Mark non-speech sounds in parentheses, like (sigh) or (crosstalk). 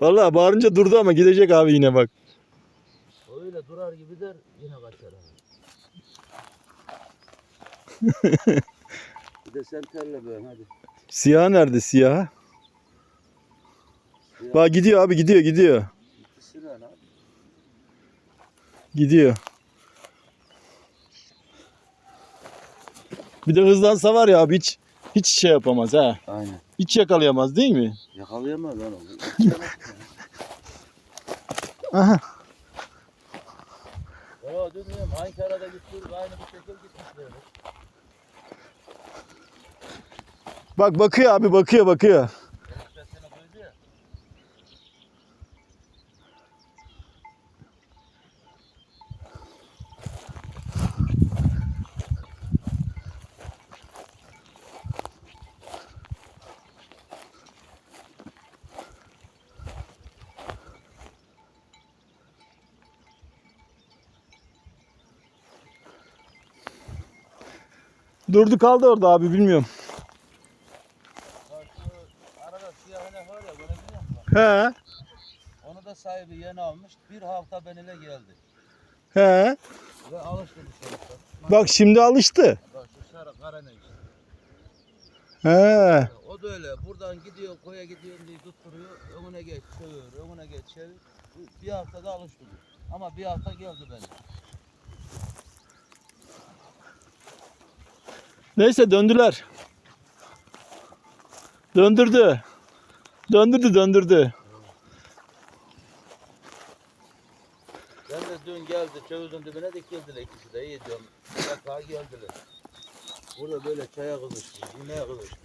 Vallahi bağırınca durdu ama gidecek abi yine bak. Öyle durar gibi der yine kaçar (laughs) bir de sen terle böyle hadi. Siyah nerede siyah? Siyah. Bak gidiyor abi gidiyor gidiyor. Abi. Gidiyor. Bir de hızlansa var ya abi hiç hiç şey yapamaz ha. Aynen. Hiç yakalayamaz değil mi? Yakalayamaz lan onu. Aha. Ya dönüyorum Ankara'da gittik aynı bir şekil gitmişler. Bak bakıyor abi bakıyor bakıyor. Durdu kaldı orada abi bilmiyorum. He. Onu da sahibi yeni almış. Bir hafta benimle geldi. He. Ve alıştı bu sonuçta. Bak şimdi alıştı. Bak şu sarı kara ne işte. He. O da öyle. Buradan gidiyor koya gidiyorum diye tutturuyor. Önüne geç çevir, önüne geç çevir. Bir haftada alıştı. Ama bir hafta geldi benim. Neyse döndüler. Döndürdü. Döndürdü döndürdü. Ben de dün geldi çövüzün dibine dikildiler ikisi de iyi diyorum. Yatağa geldiler. Burada böyle çaya kızıştı, yemeğe kızıştı.